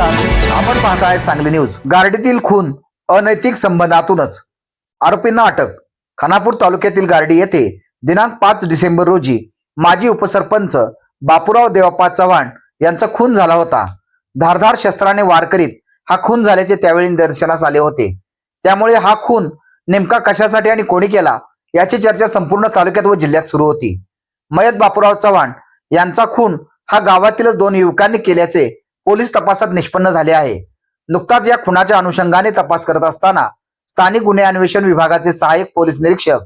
नमस्कार. आपण पाहताय सांगली न्यूज. गार्डीतील खून अनैतिक संबंधातूनच. आरोपींना अटक खानापूर तालुक्यातील गार्डी येथे दिनांक पाच डिसेंबर रोजी माजी उपसरपंच बापूराव देवप्पा चव्हाण यांचा खून झाला होता. धारधार शस्त्राने वार करीत हा खून झाल्याचे त्यावेळी निदर्शनास आले होते. त्यामुळे हा खून नेमका कशासाठी आणि कोणी केला याची चर्चा संपूर्ण तालुक्यात व जिल्ह्यात सुरू होती. मयत बापूराव चव्हाण यांचा खून हा गावातीलच दोन युवकांनी केल्याचे पोलीस तपासात निष्पन्न झाले आहे. नुकताच या खुनाच्या अनुषंगाने तपास करत असताना स्थानिक गुन्हे अन्वेषण विभागाचे सहाय्यक पोलीस निरीक्षक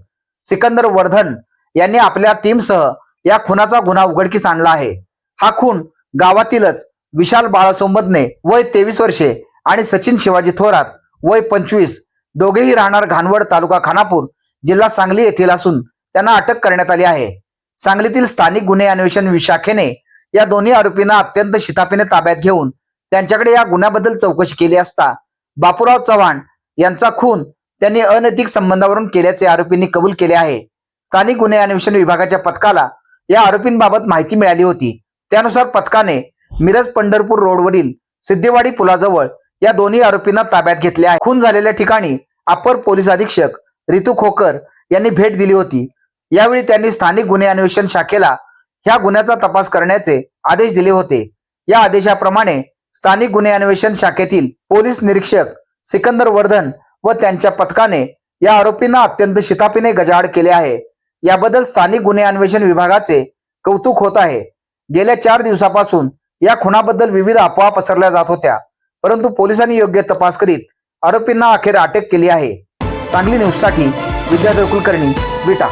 सिकंदर वर्धन यांनी आपल्या टीमसह या खुनाचा गुन्हा उघडकीस आणला आहे. हा खून गावातीलच विशाल बाळासोबतने वय तेवीस वर्षे आणि सचिन शिवाजी थोरात वय पंचवीस दोघेही राहणार घानवड तालुका खानापूर जिल्हा सांगली येथील असून त्यांना अटक करण्यात आली आहे. सांगलीतील स्थानिक गुन्हे अन्वेषण शाखेने या दोन्ही आरोपींना अत्यंत शितापीने ताब्यात घेऊन त्यांच्याकडे या गुन्ह्याबद्दल चौकशी केली असता बापूराव चव्हाण यांचा खून त्यांनी अनैतिक संबंधावरून केल्याचे आरोपींनी कबूल केले आहे. स्थानिक गुन्हे अन्वेषण विभागाच्या पथकाला या आरोपींबाबत माहिती मिळाली होती. त्यानुसार पथकाने मिरज पंढरपूर रोडवरील सिद्धेवाडी पुलाजवळ या दोन्ही आरोपींना ताब्यात घेतले आहे. खून झालेल्या ठिकाणी अपर पोलीस अधीक्षक रितू खोकर यांनी भेट दिली होती. यावेळी त्यांनी स्थानिक गुन्हे अन्वेषण शाखेला ह्या गुन्ह्याचा तपास करण्याचे आदेश दिले होते. या आदेशाप्रमाणे स्थानिक गुन्हे अन्वेषण शाखेतील पोलीस निरीक्षक सिकंदर वर्धन व त्यांच्या पथकाने या आरोपींना अत्यंत शितापीने गजाआड केले आहे. याबद्दल स्थानिक गुन्हे अन्वेषण विभागाचे कौतुक होत आहे. गेल्या चार दिवसापासून या खुनाबद्दल विविध अफवा पसरल्या जात होत्या परंतु पोलिसांनी योग्य तपास करीत आरोपींना अखेर अटक केली आहे. सांगली न्यूजसाठी विद्याधर कुलकर्णी विटा.